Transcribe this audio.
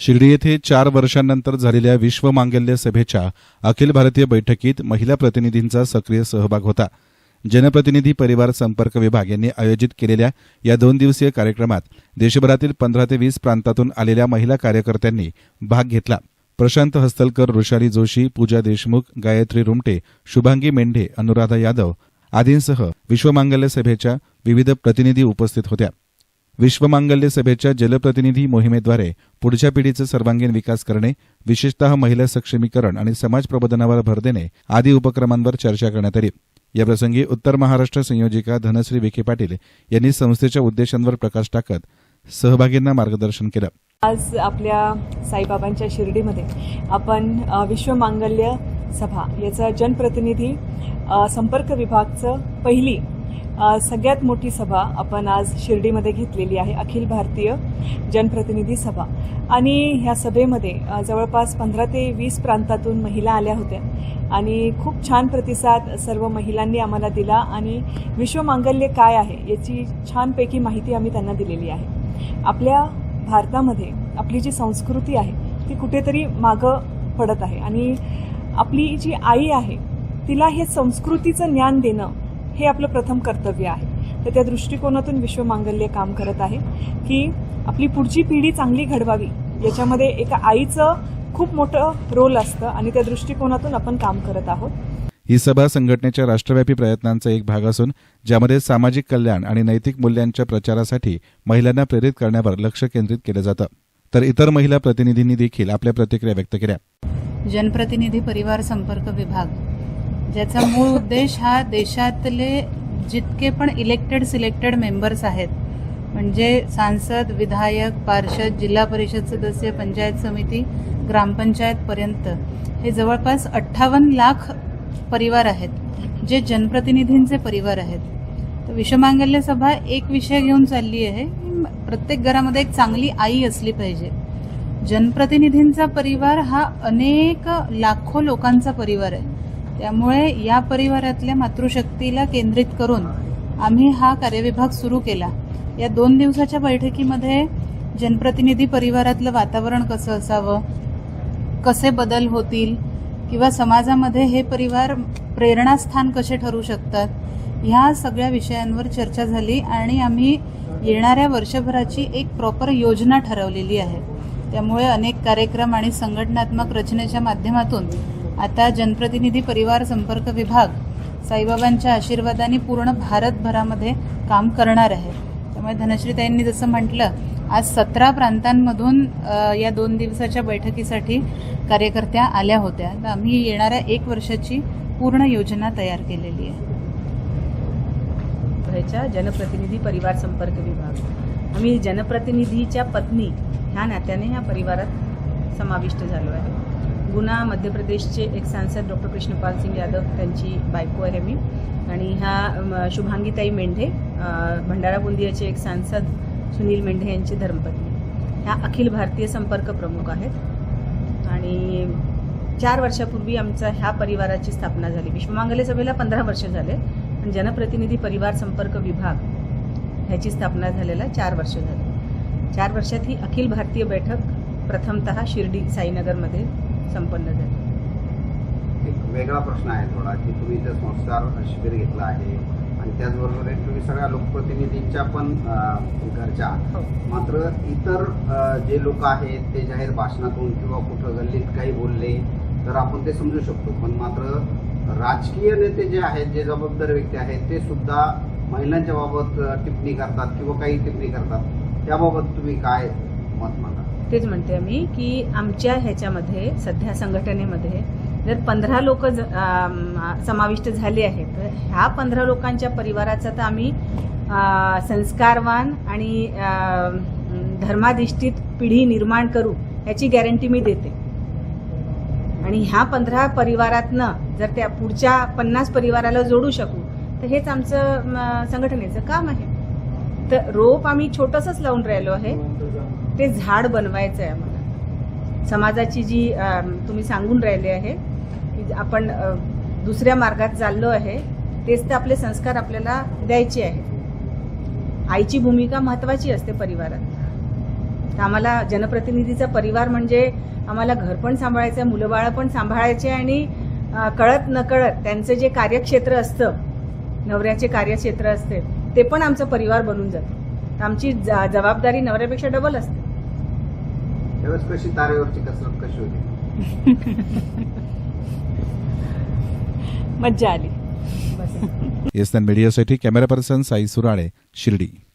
शिर्डी येथे चार वर्षांनंतर झालेल्या विश्व मांगल्य सभेच्या अखिल भारतीय बैठकीत महिला प्रतिनिधींचा सक्रिय सहभाग होता. जनप्रतिनिधी परिवार संपर्क विभाग यांनी आयोजित केलेल्या या दोन दिवसीय कार्यक्रमात देशभरातील पंधरा ते वीस प्रांतातून आलेल्या महिला कार्यकर्त्यांनी भाग घेतला. प्रशांत हस्तलकर ऋषाली जोशी पूजा देशमुख गायत्री रुमटे शुभांगी मेंढे अनुराधा यादव आदींसह विश्वमांगल्य सभेच्या विविध प्रतिनिधी उपस्थित होत्या. विश्वमांगल्य सभेच्या जलप्रतिनिधी मोहिमेद्वारे पुढच्या पिढीचा सर्वांगीण विकास करणे विशेषतः महिला सक्षमीकरण आणि समाज प्रबोधनावर भर देणे आदी उपक्रमांवर चर्चा करण्यात आली. याप्रसंगी उत्तर महाराष्ट्र संयोजिका धनश्री विखे पाटील यांनी संस्थेच्या उद्देशांवर प्रकाश टाकत सहभागींना मार्गदर्शन केलं. आज आपल्या साईबाबांच्या शिर्डीमध्ये आपण विश्वमांगल्य सभा याचा जनप्रतिनिधी संपर्क विभागचं पहिली सगळ्यात मोठी सभा आपण आज शिर्डीमध्ये घेतलेली आहे अखिल भारतीय जनप्रतिनिधी सभा. आणि ह्या सभेमध्ये जवळपास पंधरा ते वीस प्रांतातून महिला आल्या होत्या. आणि खूप छान प्रतिसाद सर्व महिलांनी आम्हाला दिला आणि विश्वमांगल्य काय आहे याची छानपैकी माहिती आम्ही त्यांना दिलेली आहे. आपल्या भारतामध्ये आपली जी संस्कृती आहे ती कुठेतरी मागं पडत आहे. आणि आपली जी आई आहे तिला हे संस्कृतीचं ज्ञान देणं हे आपलं प्रथम कर्तव्य आहे. तर त्या दृष्टिकोनातून विश्वमांगल्य काम करत आहे की आपली पुढची पिढी चांगली घडवावी. याच्यामध्ये एका आईचं खूप मोठं रोल असतं आणि त्या दृष्टिकोनातून आपण काम करत आहोत. ही सभा संघटनेच्या राष्ट्रव्यापी प्रयत्नांचा एक भाग असून ज्यामध्ये सामाजिक कल्याण आणि नैतिक मूल्यांच्या प्रचारासाठी महिलांना प्रेरित करण्यावर लक्ष केंद्रित केलं जातं. तर इतर महिला प्रतिनिधींनी देखील आपल्या प्रतिक्रिया व्यक्त केल्या. जनप्रतिनिधी परिवार संपर्क विभाग. ज्याचा मूळ उद्देश हा देशातले जितके पण इलेक्टेड सिलेक्टेड मेंबर्स आहेत म्हणजे सांसद विधायक पार्षद जिल्हा परिषद सदस्य पंचायत समिती ग्रामपंचायतपर्यंत हे जवळपास अठ्ठावन्न लाख परिवार आहेत जे जनप्रतिनिधींचे परिवार आहेत. तर विश्वमांगल्य सभा एक विषय घेऊन चालली आहे. की प्रत्येक घरामध्ये एक चांगली आई असली पाहिजे. जनप्रतिनिधींचा परिवार हा अनेक लाखो लोकांचा परिवार आहे. त्यामुळे या परिवारातल्या मातृशक्तीला केंद्रित करून आम्ही हा कार्यविभाग सुरू केला. या दोन दिवसाच्या बैठकीमध्ये जनप्रतिनिधी परिवारातलं वातावरण कसं असावं? कसे बदल होतील? किंवा समाजामध्ये हे परिवार प्रेरणास्थान कसे ठरू शकतात? ह्या सगळ्या विषयांवर चर्चा झाली आणि आम्ही येणाऱ्या वर्षभराची एक प्रॉपर योजना ठरवलेली आहे. त्यामुळे अनेक कार्यक्रम आणि संघटनात्मक रचनेच्या माध्यमातून आता जनप्रतिनिधी परिवार संपर्क विभाग साईबाबांच्या आशीर्वादाने पूर्ण भारतभरामध्ये काम करणार आहे. त्यामुळे धनश्रीताईंनी जसं म्हटलं आज सतरा प्रांतांमधून या दोन दिवसाच्या बैठकीसाठी कार्यकर्त्या आल्या होत्या. तर आम्ही येणाऱ्या एक वर्षाची पूर्ण योजना तयार केलेली आहे. ह्याच्या जनप्रतिनिधी परिवार संपर्क विभाग. आम्ही जनप्रतिनिधीच्या पत्नी ह्या नात्याने ह्या परिवारात समाविष्ट झालो आहे. गुना मध्य प्रदेशचे एक सांसद डॉक्टर कृष्णपाल सिंग यादव त्यांची बायको आहे मी आणि ह्या शुभांगीताई मेंढे भंडारा गोंदियाचे एक सांसद सुनील मेंढे यांची धर्मपत्नी. ह्या अखिल भारतीय संपर्क प्रमुख आहेत. आणि चार वर्षापूर्वी आमचा ह्या परिवाराची स्थापना झाली. विश्वमांगल्य सभेला पंधरा वर्ष झाले. पण जनप्रतिनिधी परिवार संपर्क विभाग ह्याची स्थापना झालेला चार वर्ष झाली. चार वर्षात ही अखिल भारतीय बैठक प्रथमतः शिर्डी साईनगरमध्ये संपन्न झाली. एक वेगळा प्रश्न आहे थोडा की तुम्ही इथं संस्कार शिबिर घेतलं आहे आणि त्याचबरोबर एक तुम्ही सगळ्या लोकप्रतिनिधींच्या पण घरच्या आहात. हो. मात्र इतर जे लोक आहेत ते जाहीर भाषणातून किंवा कुठं गल्लीत काही बोलले तर आपण ते समजू शकतो. पण मात्र राजकीय नेते जे आहेत जे जबाबदार व्यक्ती आहेत ते सुद्धा महिलांच्या बाबत टिप्पणी करतात किंवा काही टिप्पणी करतात. त्याबाबत तुम्ही काय मत मांडा तेच म्हणते मी की आमच्या ह्याच्यामध्ये सध्या संघटनेमध्ये जर पंधरा लोक समाविष्ट झाले आहेत तर ह्या पंधरा लोकांच्या परिवाराचा तर आम्ही संस्कारवान आणि धर्माधिष्ठित पिढी निर्माण करू याची गॅरंटी मी देते. आणि ह्या पंधरा परिवारातनं जर त्या पुढच्या पन्नास परिवाराला जोडू शकू तर हेच आमचं संघटनेचं काम आहे. तर रोप आम्ही छोटंसंच लावून राहिलो आहे. ते झाड बनवायचं आहे आम्हाला. समाजाची जी तुम्ही सांगून राहिले आहे की आपण दुसऱ्या मार्गात चाललो आहे तेच ते आपले संस्कार आपल्याला द्यायचे आहेत. आईची भूमिका महत्वाची असते परिवारात. आम्हाला जनप्रतिनिधीचा परिवार म्हणजे आम्हाला घर पण सांभाळायचं आहे मुलंबाळं पण सांभाळायचे आणि कळत नकळत त्यांचं जे कार्यक्षेत्र असतं नवऱ्याचे कार्यक्षेत्र असते ते पण आमचं परिवार बनून जातं. आमची जबाबदारी नवऱ्यापेक्षा डबल असते. त्यावेळेस कशी तारेवरची कसरत कशी होती? मज्जा आली. मीडियासाठी कॅमेरा पर्सन साई सुराळे शिर्डी